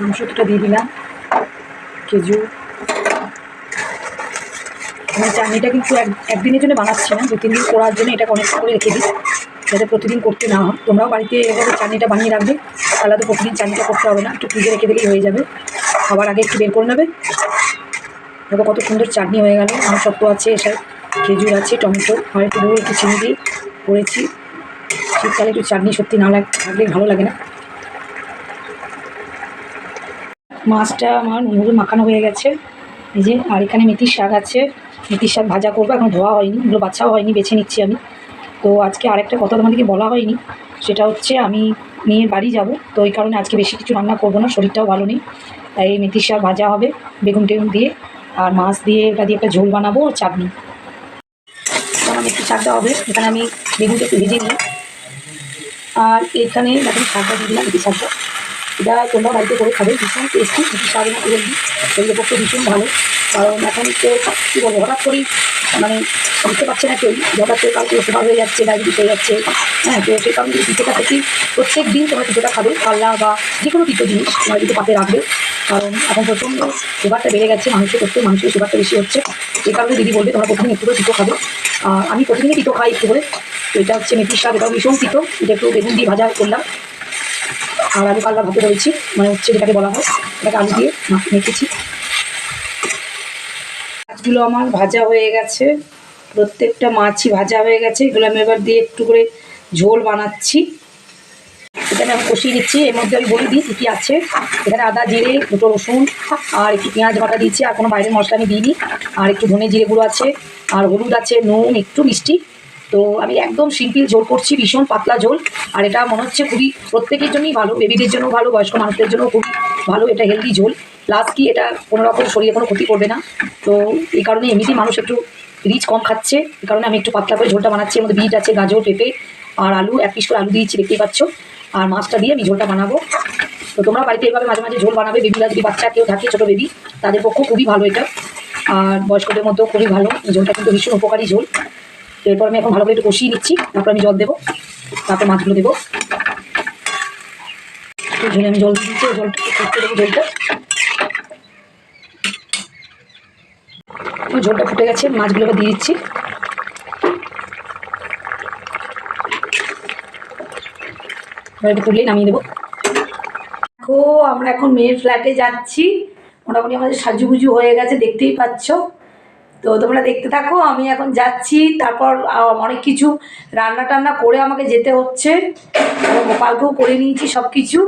মাংসটা দিয়ে দিলাম। খেজুর। আমি চাটনিটা কিন্তু এক একদিনের জন্য বানাচ্ছি না দু তিন দিন করার জন্য এটা অনেক করে রেখে দিই, যাতে প্রতিদিন করতে না হয়। তোমরাও বাড়িতে এভাবে চাটনিটা বানিয়ে রাখবে, তাহলে তো প্রতিদিন চাটনিটা করতে হবে না, একটু ফ্রিজে রেখে দিলেই হয়ে যাবে। খাবার আগে একটু বের করে নেবে। দেখো কত সুন্দর চাটনি হয়ে গেল। সত্ত্ব আছে এসব খেজুর আছে, টমেটো, আর একটু একটু চিনি দিয়ে করেছি। শীতকালে একটু চাটনি সত্যি না লাগ থাকলে ভালো লাগে না। মাছটা আমার নুন মাখানো হয়ে গেছে। এই যে, আর এখানে মেথির শাক আছে। মেথির শাক ভাজা করব, এখন ধোয়া হয়নি, এগুলো বাচ্চাও হয়নি, বেছে নিচ্ছি আমি। তো আজকে আরেকটা কথা তোমাদেরকে বলা হয়নি, সেটা হচ্ছে আমি মেয়ের বাড়ি যাব, তো ওই কারণে আজকে বেশি কিছু রান্না করব না, শরীরটাও ভালো নেই। তাই এই মেথির শাক ভাজা হবে, বেগুন টেগুন দিয়ে, আর মাছ দিয়ে এটা দিয়ে একটা ঝোল বানাবো, আর চাটনি। মেথির শাকটা হবে, এখানে আমি বেগুনটা একটু ভেজে নিই আর এখানে শাকটা দিয়ে দিলাম, মেথির শাকটা। এটা তোমরা বাড়িতে করে খাবে, ভীষণ টেস্টি মেথির শাক এবং উড়ন শরীরের পক্ষে ভীষণ ভালো। কারণ এখন তো কী বলব, হঠাৎ করেই মানে বুঝতে পারছে না কেউ হঠাৎ করে কালকে সুগার হয়ে যাচ্ছে ডায়াবেটিস হয়ে যাচ্ছে। হ্যাঁ তো সেই কারণে পিঠেটা থেকে প্রত্যেক দিন তোমরা পিঠেটা খাবে, পাল্লা বা যে কোনো পিঠো জিনিস তোমরা কিন্তু পাতে রাখবে। কারণ এখন প্রচণ্ড সুগারটা বেড়ে গেছে, মানুষের করতে মানুষের সুগারটা বেশি হচ্ছে। এই কারণে দিদি বলবে, তোমরা প্রথমে একটু করে পিঠো খাবে। আর আমি প্রতিদিনই পিঠো খাই একটু করে। তো এটা হচ্ছে মেথির শাক এটাও ভীষণ পিঠো এটা একটু বেগুন দিয়ে ভাজা করলাম আর আলু কালকা ভাতে রয়েছি মানে হচ্ছে যেটাকে বলা হয় এটাকে আলু দিয়ে মেখেছি। মাছগুলো আমার ভাজা হয়ে গেছে, প্রত্যেকটা মাছই ভাজা হয়ে গেছে, এগুলো আমি এবার দিয়ে একটু করে ঝোল বানাচ্ছি। এখানে আমি কষিয়ে দিচ্ছি এর মধ্যে আমি বলে দিই কী কী আছে। এখানে আদা, জিরে, দুটো রসুন, আর একটু পেঁয়াজ বাটা দিয়েছি, আর কোনো বাইরের মশলা আমি দিইনি। আর একটু ধনে জিরে গুঁড়ো আছে, আর হলুদ আছে, নুন, একটু মিষ্টি। তো আমি একদম সিম্পল ঝোল করছি, ভীষণ পাতলা ঝোল আর এটা মনে হচ্ছে খুবই প্রত্যেকের জন্যই ভালো বেবিদের জন্য ভালো, বয়স্ক মানুষদের জন্য খুবই ভালো, এটা হেলদি ঝোল প্লাস কি এটা কোনো রকম শরীরে কোনো ক্ষতি করবে না। তো এই কারণে এমনিতেই মানুষ একটু রিচ কম খাচ্ছে, এই কারণে আমি একটু পাতলা করে ঝোলটা বানাচ্ছি। মধ্যে বিট আছে, গাজর, পেঁপে আর আলু, এক পিস করে আলু দিয়েছি, দেখতেই পাচ্ছ। আর মাছটা দিয়ে আমি ঝোলটা বানাবো। তো তোমরা বাড়িতে এভাবে মাঝে মাঝে ঝোল বানাবে। বেবিরা যদি বাচ্চা কেউ থাকে, ছোটো বেবি তাদের পক্ষে খুবই ভালো এটা। আর বয়স্কদের মধ্যেও খুবই ভালো। ঝোলটা কিন্তু ভীষণ উপকারী ঝোল। এরপর আমি এখন ভালো করে একটু কষিয়ে নিচ্ছি। তারপর আমি জল দেবো। তারপর মাছগুলো দেবো। আমি জল দিচ্ছি। জলটা ফুটতে দেবো ঝোলটা। তো ঝোলটা ফুটে গেছে। মাছগুলো দিয়ে দিচ্ছি। তুললেই নামিয়ে দেবো। দেখো, আমরা এখন মেয়ের ফ্ল্যাটে যাচ্ছি। মোটামুটি আমাদের সাজুগুজু হয়ে গেছে, দেখতেই পাচ্ছ। তো তোমরা দেখতে থাকো, আমি এখন যাচ্ছি। তারপর অনেক কিছু রান্না টান্না করে আমাকে যেতে হচ্ছে। গোপালকেও করে নিয়েছি সব কিছু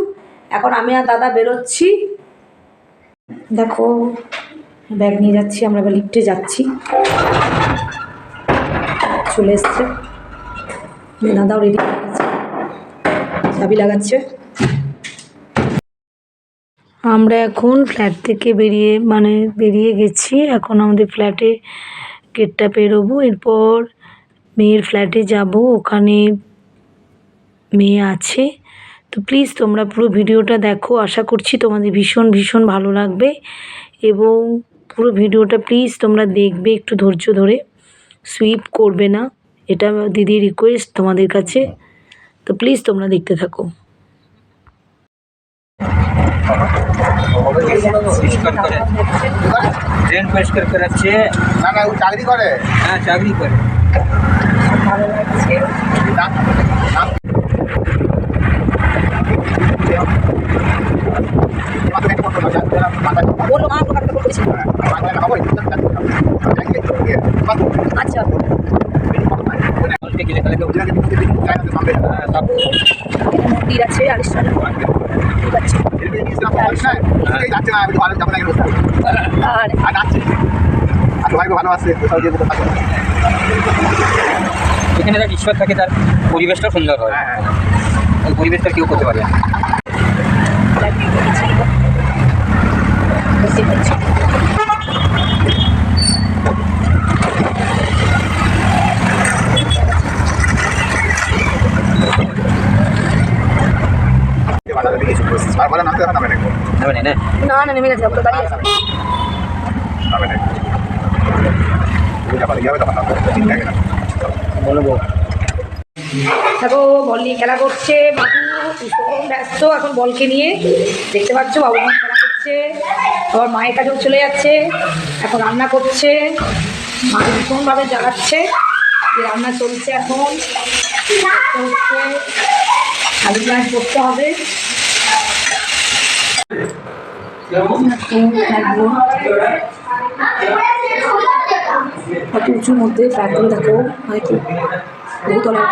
এখন আমি আর দাদা বেরোচ্ছি। দেখো, ব্যাগ নিয়ে যাচ্ছি, আমরা এবার লিফটে যাচ্ছি। চলে এসছে। দাদাও রেডি চাবি লাগাচ্ছে। আমরা এখন ফ্ল্যাট থেকে বেরিয়ে মানে বেরিয়ে গেছি। এখন আমাদের ফ্ল্যাটে গেটটা পেরোবো। এরপর মেয়ের ফ্ল্যাটে যাব। ওখানে মেয়ে আছে। তো প্লিজ তোমরা পুরো ভিডিওটা দেখো। আশা করছি তোমাদের ভীষণ ভীষণ ভালো লাগবে। এবং পুরো ভিডিওটা প্লিজ তোমরা দেখবে একটু ধৈর্য ধরে। সুইপ করবে না। এটা দিদির রিকোয়েস্ট তোমাদের কাছে। তো প্লিজ তোমরা দেখতে থাকো। পরিষ্কার করে ট্রেন পরিষ্কার করাচ্ছে। না না ও চাকরি করে। হ্যাঁ চাকরি করে। ভালো লাগছে আচ্ছা। হ্যাঁ, তারপর মন্দির আছে আলিশান ঠিক আছে। ভালো আছে যেখানে তার ঈশ্বর থাকে, তার পরিবেশটা সুন্দর হ্যাঁ। ওই পরিবেশটা কেউ করতে পারে না বুঝতে পারছি আর বলে নামতে হবে না না না না না নেমে গেছে আমরা দাঁড়িয়ে আছি। হবে না যখন যাবে তখন নামতে হবে বলব দেখো বল নিয়ে খেলা করছে বাবু ব্যস্ত এখন বলকে নিয়ে। দেখতে পাচ্ছ বাবু মা খেলা করছে। আবার মায়ের কাছেও চলে যাচ্ছে এখন রান্না করছে। মা ভীষণভাবে জ্বালাচ্ছে। যে রান্না চলছে এখন? আলু পেঁয়াজ করতে হবে। কত উঁচুর মধ্যে ফ্ল্যাটগুলো দেখো হয় কি বহুতলা